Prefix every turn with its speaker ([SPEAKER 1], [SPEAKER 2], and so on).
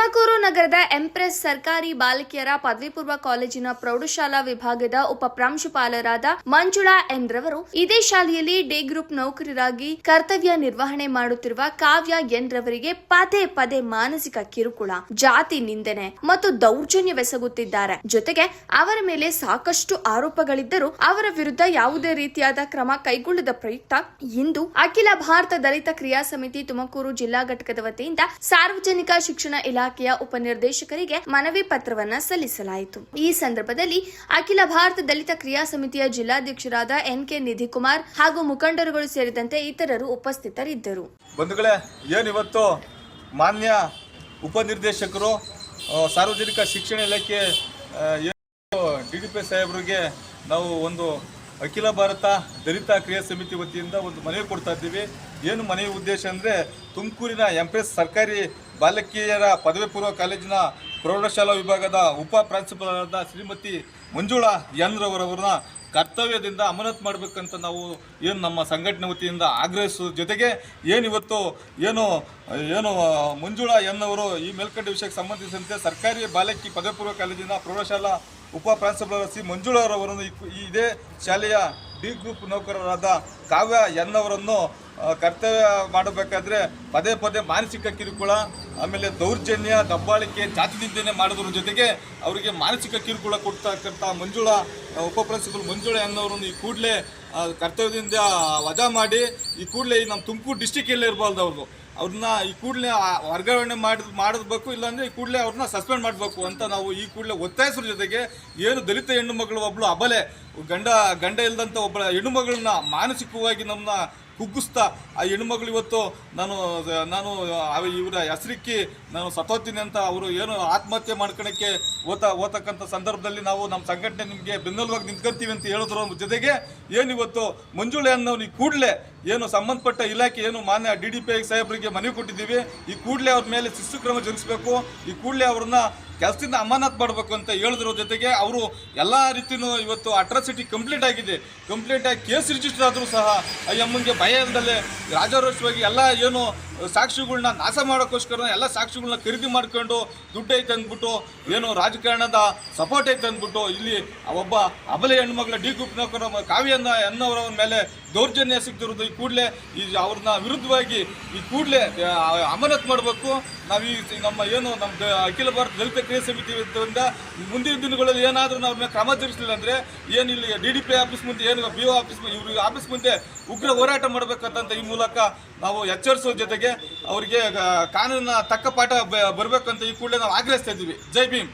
[SPEAKER 1] ತುಮಕೂರು ನಗರದ ಎಂಪ್ರೆಸ್ ಸರ್ಕಾರಿ ಬಾಲಕಿಯರ ಪದವಿ ಪೂರ್ವ ಕಾಲೇಜಿನ ಪ್ರೌಢಶಾಲಾ ವಿಭಾಗದ ಉಪ ಪ್ರಾಂಶುಪಾಲರಾದ ಮಂಜುಳಾ ಎನ್ ರವರು ಇದೇ ಶಾಲೆಯಲ್ಲಿ ಡೇ ಗ್ರೂಪ್ ನೌಕರರಾಗಿ ಕರ್ತವ್ಯ ನಿರ್ವಹಣೆ ಮಾಡುತ್ತಿರುವ ಕಾವ್ಯ ಎನ್ ರವರಿಗೆ ಪದೇ ಪದೇ ಮಾನಸಿಕ ಕಿರುಕುಳ, ಜಾತಿ ನಿಂದನೆ ಮತ್ತು ದೌರ್ಜನ್ಯವೆಸಗುತ್ತಿದ್ದಾರೆ. ಜೊತೆಗೆ ಅವರ ಮೇಲೆ ಸಾಕಷ್ಟು ಆರೋಪಗಳಿದ್ದರೂ ಅವರ ವಿರುದ್ಧ ಯಾವುದೇ ರೀತಿಯಾದ ಕ್ರಮ ಕೈಗೊಳ್ಳದ ಪ್ರಯುಕ್ತ ಇಂದು ಅಖಿಲ ಭಾರತ ದಲಿತ ಕ್ರಿಯಾ ಸಮಿತಿ ತುಮಕೂರು ಜಿಲ್ಲಾ ಘಟಕದ ವತಿಯಿಂದ ಸಾರ್ವಜನಿಕ ಶಿಕ್ಷಣ ಇಲಾಖೆಯ ಉಪನಿರ್ದೇಶಕರಿಗೆ ಮನವಿ ಪತ್ರವನ್ನ ಸಲ್ಲಿಸಲಾಯಿತು. ಈ ಸಂದರ್ಭದಲ್ಲಿ ಅಖಿಲ ಭಾರತ ದಲಿತ ಕ್ರಿಯಾ ಸಮಿತಿಯ ಜಿಲ್ಲಾಧ್ಯಕ್ಷರಾದ ಎನ್ ಕೆ ನಿಧಿ ಕುಮಾರ್ ಹಾಗೂ ಮುಖಂಡರುಗಳು ಸೇರಿದಂತೆ ಇತರರು ಉಪಸ್ಥಿತರಿದ್ದರು.
[SPEAKER 2] ಬಂಧುಗಳೇ ಏನಿವತ್ತು ಮಾನ್ಯ ಉಪನಿರ್ದೇಶಕರು ಸಾರ್ವಜನಿಕ ಶಿಕ್ಷಣ ಇಲಾಖೆ ಡಿ ಡಿ ಪಿ ಸಾಹೇಬರಿಗೆ ನಾವು ಒಂದು ಅಖಿಲ ಭಾರತ ದಲಿತ ಕ್ರಿಯಾ ಸಮಿತಿ ವತಿಯಿಂದ ಒಂದು ಮನವಿ ಕೊಡ್ತಾ ಇದ್ದೀವಿ. ಏನು ಮನವಿ ಉದ್ದೇಶ ಅಂದರೆ ತುಮಕೂರಿನ ಎಂಪ್ರೆಸ್ ಸರ್ಕಾರಿ ಬಾಲಕಿಯರ ಪದವಿ ಪೂರ್ವ ಕಾಲೇಜಿನ ಪ್ರೌಢಶಾಲಾ ವಿಭಾಗದ ಉಪ ಪ್ರಾಂಶುಪಾಲರಾದ ಶ್ರೀಮತಿ ಮಂಜುಳಾ ಎನ್ ರವರವರನ್ನ ಕರ್ತವ್ಯದಿಂದ ಅಮಾನತ್ ಮಾಡಬೇಕಂತ ನಾವು ಏನು ನಮ್ಮ ಸಂಘಟನೆ ವತಿಯಿಂದ ಆಗ್ರಹಿಸೋದ್ರ ಜೊತೆಗೆ ಏನಿವತ್ತು ಏನು ಏನು ಮಂಜುಳಾ ಎನ್ ಅವರು ಈ ಮೇಲ್ಕಂಡ ವಿಷಯಕ್ಕೆ ಸಂಬಂಧಿಸಿದಂತೆ ಸರ್ಕಾರಿ ಬಾಲಕಿ ಪದವಿ ಪೂರ್ವ ಕಾಲೇಜಿನ ಪ್ರೌಢಶಾಲಾ ಉಪ ಪ್ರಾಂಶುಪಾಲರ ಸಿ ಮಂಜುಳಾರವರನ್ನು ಇದೇ ಶಾಲೆಯ ಡಿ ಗ್ರೂಪ್ ನೌಕರರಾದ ಕಾವ್ಯ ಎನ್ ಅವರನ್ನು ಆ, ಕರ್ತವ್ಯ ಮಾಡಬೇಕಾದ್ರೆ ಪದೇ ಪದೇ ಮಾನಸಿಕ ಕಿರುಕುಳ, ಆಮೇಲೆ ದೌರ್ಜನ್ಯ, ದಬ್ಬಾಳಿಕೆ, ಜಾತಿ ನಿಂದನೆ ಮಾಡೋದ್ರ ಜೊತೆಗೆ ಅವರಿಗೆ ಮಾನಸಿಕ ಕಿರುಕುಳ ಕೊಡ್ತಕ್ಕಂಥ ಮಂಜುಳಾ ಉಪ ಪ್ರಿನ್ಸಿಪಲ್ ಮಂಜುಳಾ ಅನ್ನೋರನ್ನು ಈ ಕೂಡಲೇ ಕರ್ತವ್ಯದಿಂದ ವಜಾ ಮಾಡಿ ಈ ಕೂಡಲೇ ನಮ್ಮ ತುಮಕೂರು ಡಿಸ್ಟಿಕಲ್ಲೇ ಇರಬಾರ್ದು ಅವ್ರದ್ದು. ಅವ್ರನ್ನ ಈ ಕೂಡಲೇ ವರ್ಗಾವಣೆ ಮಾಡಿ ಮಾಡಬೇಕು ಇಲ್ಲಾಂದರೆ ಈ ಕೂಡಲೇ ಅವ್ರನ್ನ ಸಸ್ಪೆಂಡ್ ಮಾಡಬೇಕು ಅಂತ ನಾವು ಈ ಕೂಡಲೇ ಒತ್ತಾಯಿಸೋದ್ರ ಜೊತೆಗೆ ಏನು ದಲಿತ ಹೆಣ್ಣು ಮಗಳು ಒಬ್ಬಳು ಅಬಲೆ ಗಂಡ ಗಂಡ ಇಲ್ಲದಂಥ ಒಬ್ಬ ಹೆಣ್ಣುಮಗಳನ್ನ ಮಾನಸಿಕವಾಗಿ ನಮ್ಮನ್ನ ಕುಗ್ಗಿಸ್ತಾ ಆ ಹೆಣ್ಮಗಳು ಇವತ್ತು ನಾನು ನಾನು ಇವರ ಹೆಸರಿಕ್ಕಿ ನಾನು ಸತ್ತೋತೀನಿ ಅಂತ ಅವರು ಏನು ಆತ್ಮಹತ್ಯೆ ಮಾಡ್ಕೊಳಕ್ಕೆ ಓತ, ಓತಕ್ಕಂಥ ಸಂದರ್ಭದಲ್ಲಿ ನಾವು ನಮ್ಮ ಸಂಘಟನೆ ನಿಮಗೆ ಬೆನ್ನೆಲುವಾಗಿ ನಿಂತ್ಕೊಂತೀವಿ ಅಂತ ಹೇಳಿದ್ರ ಜೊತೆಗೆ ಏನಿವತ್ತು ಮಂಜುಳೆ ಅನ್ನೋ ಈ ಕೂಡಲೇ ಏನು ಸಂಬಂಧಪಟ್ಟ ಇಲಾಖೆ ಏನು ಮಾನ್ಯ ಡಿ ಡಿ ಪಿ ಐ ಸಾಹೇಬರಿಗೆ ಮನವಿ ಕೊಟ್ಟಿದ್ದೀವಿ. ಈ ಕೂಡಲೇ ಅವ್ರ ಮೇಲೆ ಶಿಸ್ತು ಕ್ರಮ ಜರುಗಿಸಬೇಕು. ಈ ಕೂಡಲೇ ಅವ್ರನ್ನ ಕೆಲಸದಿಂದ ಅಮಾನತ್ ಮಾಡಬೇಕು ಅಂತ ಹೇಳಿದ್ರ ಜೊತೆಗೆ ಅವರು ಎಲ್ಲ ರೀತಿಯೂ ಇವತ್ತು ಅಟ್ರಾಸಿಟಿ ಕಂಪ್ಲೀಟ್ ಆಗಿದೆ. ಕಂಪ್ಲೀಟ್ ಆಗಿ ಕೇಸ್ ರಿಜಿಸ್ಟರ್ ಆದರೂ ಸಹ ಅಯ್ಯಮ್ಮನಿಗೆ ಭಯ ಇಲ್ಲದಲ್ಲೇ ರಾಜಾರೋಷವಾಗಿ ಎಲ್ಲ ಏನು ಸಾಕ್ಷಿಗಳನ್ನ ನಾಶ ಮಾಡೋಕ್ಕೋಸ್ಕರ ಎಲ್ಲ ಸಾಕ್ಷಿಗಳನ್ನ ಖರೀದಿ ಮಾಡ್ಕೊಂಡು ದುಡ್ಡು ಐತೆ ಅಂದ್ಬಿಟ್ಟು ಏನು ರಾಜಕಾರಣದ ಸಪೋರ್ಟ್ ಐತೆ ಅಂದ್ಬಿಟ್ಟು ಇಲ್ಲಿ ಒಬ್ಬ ಅಬಲೆ ಹೆಣ್ಮಗಳ ಡಿ ಗ್ರೂಪ್ ನೌಕರ ಕಾವ್ಯನ ಎನ್ನವರ ಮೇಲೆ ದೌರ್ಜನ್ಯ ಸಿಗ್ತಿರೋದು ಈ ಕೂಡಲೇ ಈ ಅವ್ರನ್ನ ವಿರುದ್ಧವಾಗಿ ಈ ಕೂಡಲೇ ಅಮಾನತ್ ಮಾಡಬೇಕು. ನಾವು ಈ ನಮ್ಮ ಏನು ನಮ್ಮ ಅಖಿಲ ಭಾರತ ದಲಿತ ಕ್ರಿಯಾ ಸಮಿತಿ ಇದ್ದರಿಂದ ಮುಂದಿನ ದಿನಗಳಲ್ಲಿ ಏನಾದರೂ ನಾವು ಕ್ರಮ ಜರುಗಿಸಲಿಲ್ಲ ಅಂದರೆ ಏನಿಲ್ಲ ಡಿ ಡಿ ಪಿ ಆಫೀಸ್ ಮುಂದೆ ಏನು ಬಿ ಒ ಆಫೀಸ್ ಇವ್ರ ಇವ್ರಿಗೆ ಆಫೀಸ್ ಮುಂದೆ ಉಗ್ರ ಹೋರಾಟ ಮಾಡಬೇಕಂತ ಈ ಮೂಲಕ ನಾವು ಎಚ್ಚರಿಸೋ ಜೊತೆಗೆ ಅವರಿಗೆ ಕಾನೂನಿನ ತಕ್ಕ ಪಾಠ ಬರಬೇಕು ಅಂತ ಈ ಕೂಡಲೇ ನಾವು ಆಗ್ರಹಿಸ್ತಾ ಇದ್ದೀವಿ. ಜೈ ಭೀಮ್.